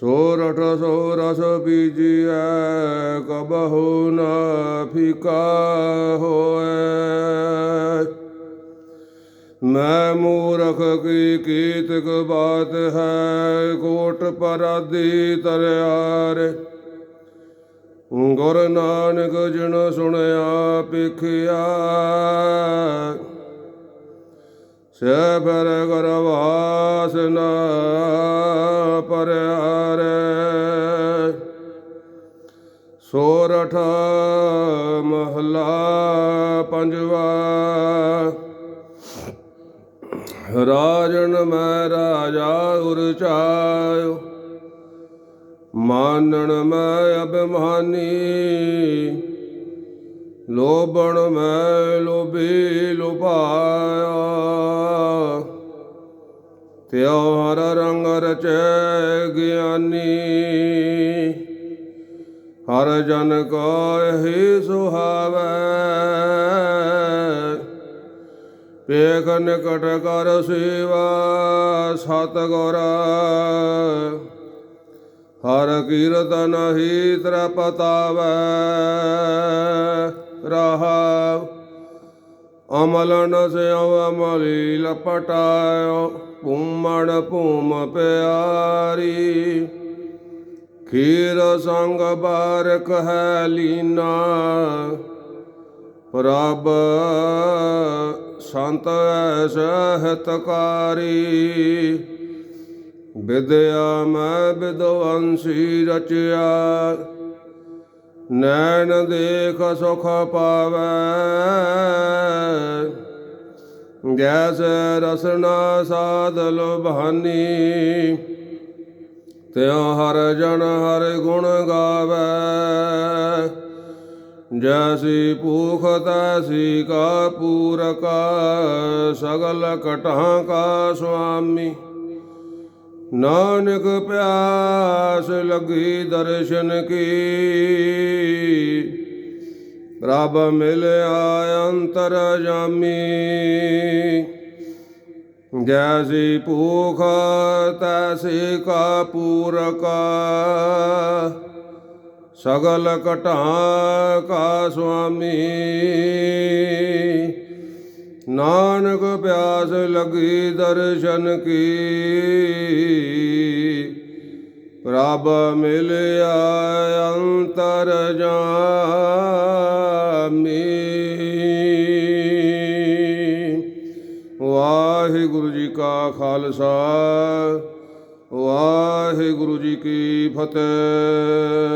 ਸੋਰਠ ਸੋ ਰਸ ਬੀਜੀਐ, ਕਬਹੁ ਨ ਫਿਕਾ ਹੋਏ ਮੈਂ ਮੂਰਖ ਕੀ ਕੀਤਕ ਬਾਤ ਹੈ, ਕੋਟ ਪਰਾਦੀ ਤਰਿਆਰ। ਗੁਰ ਨਾਨਕ ਜਿਨ ਸੁਣਿਆ ਪਿਖਿਆ ਸਭਰ ਗਰਵਾਸ ਨ ਪਰਿਆਰੇ ਸੋਰਠ ਮਹਲਾ ਪੰਜਵਾ। ਰਾਜਨ ਮੈਂ ਰਾਜਾ ਉਰਚਾਇਓ ਮਾਨਣ ਮੈਂ ਅਭਿਮਾਨੀ। ਲੋਭਣ ਮੈਂ ਲੋਭੀ ਲੁਭਾਇਆ। ਤਿਉ ਹਰ ਰੰਗ ਰਚੈ ਗਿਆਨੀ। ਹਰ ਜਨ ਕੋ ਹੀ ਸੁਹਾਵੈ। ਪੇਖ ਨਿਕਟ ਕਰ ਸੇਵਾ ਸਤ ਗੁਰਾ। ਹਰ ਕੀਰਤਨ ਹੀ ਤ੍ਰਪਤਾਵੈ। ਰਹਾ ਅਮਲ ਨ ਸਿਉ, ਅਮਲੀ ਲਪਟਾਇਓ ਭੂਮਣ ਭੂਮ ਪਿਆਰੀ। ਖੀਰ ਸੰਗ ਬਾਰਕ ਹੈ ਲੀਨਾ। ਪ੍ਰਭ ਸੰਤ ਸਹਿਤਕਾਰੀ। ਵਿਦਿਆ ਮੈਂ ਵਿਦਵੰਸੀ ਰਚਿਆ। ਨੈਣ ਦੇਖ ਸੁਖ ਪਾਵੈ। ਜੈਸ ਰਸਨਾ ਸਾਧ ਲੁਭਾਨੀ ਤਿਉ ਹਰ ਜਨ ਹਰ ਗੁਣ ਗਾਵੈ। ਜੈਸੀ ਭੂਖ ਤੈਸੀ ਕਾ ਪੂਰਕਾ, ਸਗਲ ਕਟਾਂ ਕਾ ਸੁਆਮੀ। ਨਾਨਕ ਪਿਆਸ ਲੱਗੀ ਦਰਸ਼ਨ ਕੀ। ਰੱਬ ਮਿਲਿਆ ਅੰਤਰ ਜਾਮੀ। ਜੈਸੀ ਭੂਖ, ਤੈਸੀ ਕਾ ਪੂਰਕਾ। ਸਗਲ ਘਟਾਂ ਕਾ ਸੁਆਮੀ। ਨਾਨਕ ਪਿਆਸ ਲਗੀ ਦਰਸ਼ਨ ਕੀ। ਪ੍ਰਭ ਮਿਲਿਆ ਅੰਤਰ ਜਾਮੀ। ਵਾਹਿਗੁਰੂ ਜੀ ਕਾ ਖਾਲਸਾ, ਵਾਹਿਗੁਰੂ ਜੀ ਕੀ ਫਤਿਹ।